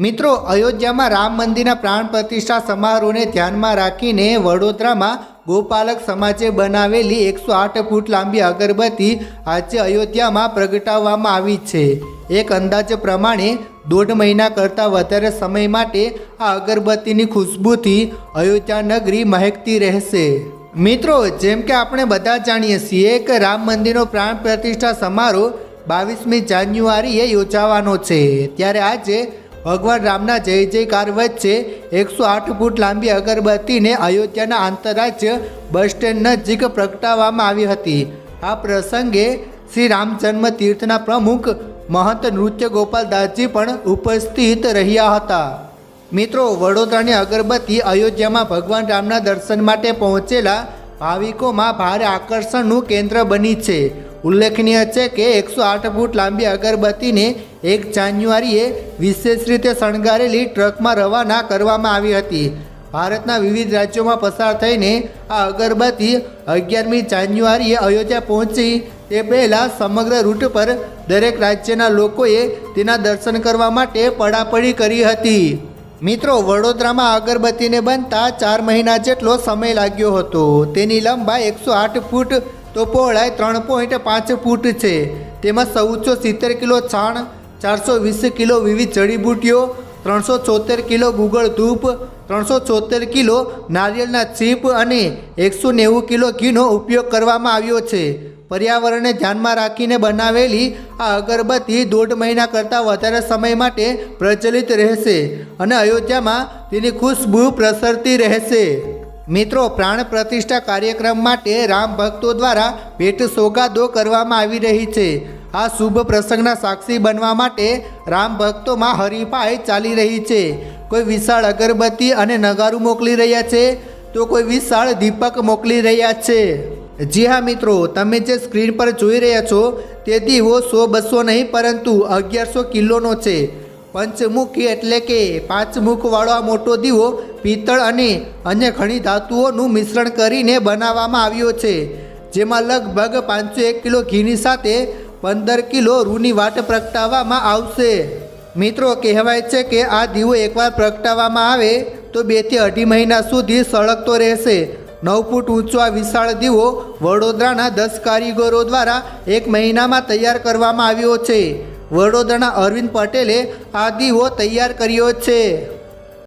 મિત્રો, અયોધ્યામાં રામ મંદિરના પ્રાણ પ્રતિષ્ઠા સમારોહને ધ્યાનમાં રાખીને વડોદરામાં ગોપાલક સમાજે બનાવેલી એકસો આઠ ફૂટ લાંબી અગરબત્તી આજે અયોધ્યામાં પ્રગટાવવામાં આવી છે. એક અંદાજ પ્રમાણે, દોઢ મહિના કરતાં વધારે સમય માટે આ અગરબત્તીની ખુશ્બુથી અયોધ્યા નગરી મહેકતી રહેશે. મિત્રો, જેમ કે આપણે બધા જાણીએ છીએ કે રામ મંદિરનો પ્રાણ પ્રતિષ્ઠા સમારોહ બાવીસમી જાન્યુઆરીએ યોજાવાનો છે. ત્યારે આજે ભગવાન રામના જય જયકાર વચ્ચે એકસો આઠ ફૂટ લાંબી અગરબત્તીને અયોધ્યાના આંતરરાજ્ય બસ સ્ટેન્ડ નજીક પ્રગટાવવામાં આવી હતી. આ પ્રસંગે શ્રી રામ જન્મ તીર્થના પ્રમુખ મહંત નૃત્ય ગોપાલદાસજી પણ ઉપસ્થિત રહ્યા હતા. મિત્રો, વડોદરાની અગરબત્તી અયોધ્યામાં ભગવાન રામના દર્શન માટે પહોંચેલા ભાવિકોમાં ભારે આકર્ષણનું કેન્દ્ર બની છે. ઉલ્લેખનીય છે કે એકસો આઠ ફૂટ લાંબી અગરબત્તીને એક જાન્યુઆરીએ વિશેષ રીતે શણગારેલી ટ્રકમાં રવાના કરવામાં આવી હતી. ભારતના વિવિધ રાજ્યોમાં પસાર થઈને આ અગરબત્તી અગિયારમી જાન્યુઆરીએ અયોધ્યા પહોંચી તે પહેલાં સમગ્ર રૂટ પર દરેક રાજ્યના લોકોએ તેના દર્શન કરવા માટે પડાપડી કરી હતી. મિત્રો, વડોદરામાં અગરબત્તીને બનતા ચાર મહિના જેટલો સમય લાગ્યો હતો. તેની લંબાઈ એકસો આઠ ફૂટ તો પહોળાઈ ત્રણ પોઈન્ટ પાંચ ફૂટ છે. તેમાં ચૌદસો સિત્તેર કિલો છાણ, ચારસો વીસ કિલો વિવિધ જડીબુટીઓ ત્રણસો છોતેર કિલો ગુગળ ધૂપ, ત્રણસો છોતેર કિલો નારિયેળના ચીપ અને એકસો નેવું કિલો ઘીનો ઉપયોગ કરવામાં આવ્યો છે. પર્યાવરણને ધ્યાનમાં રાખીને બનાવેલી આ અગરબત્તી દોઢ મહિના કરતાં વધારે સમય માટે પ્રચલિત રહેશે અને અયોધ્યામાં તેની ખુશ્બુ પ્રસરતી રહેશે. મિત્રો, પ્રાણ પ્રતિષ્ઠા કાર્યક્રમ માટે રામ ભક્તો દ્વારા ભેટ સોગાદો કરવામાં આવી રહી છે. આ શુભ પ્રસંગના સાક્ષી બનવા માટે રામ ભક્તોમાં હરીફાઈ ચાલી રહી છે. કોઈ વિશાળ અગરબત્તી અને નગારું મોકલી રહ્યા છે, તો કોઈ વિશાળ દીપક મોકલી રહ્યા છે. જી હા મિત્રો, તમે જે સ્ક્રીન પર જોઈ રહ્યા છો તે દીવો સો બસો નહીં, પરંતુ અગિયારસો કિલોનો છે. પંચમુખી એટલે કે પાંચમુખવાળો આ મોટો દીવો પિત્તળ અને અન્ય ઘણી ધાતુઓનું મિશ્રણ કરીને બનાવવામાં આવ્યો છે. જેમાં લગભગ પાંચસો એક કિલો ઘીની સાથે પંદર કિલો રૂની વાટ પ્રગટાવવામાં આવશે. મિત્રો, કહેવાય છે કે આ દીવો એકવાર પ્રગટાવવામાં આવે તો બેથી અઢી મહિના સુધી સળગતો રહેશે. નવ ફૂટ ઊંચો આ વિશાળ દીવો વડોદરાના દસ કારીગરો દ્વારા એક મહિનામાં તૈયાર કરવામાં આવ્યો છે. વડોદરાના અરવિંદ પટેલે આ દીવો તૈયાર કર્યો છે.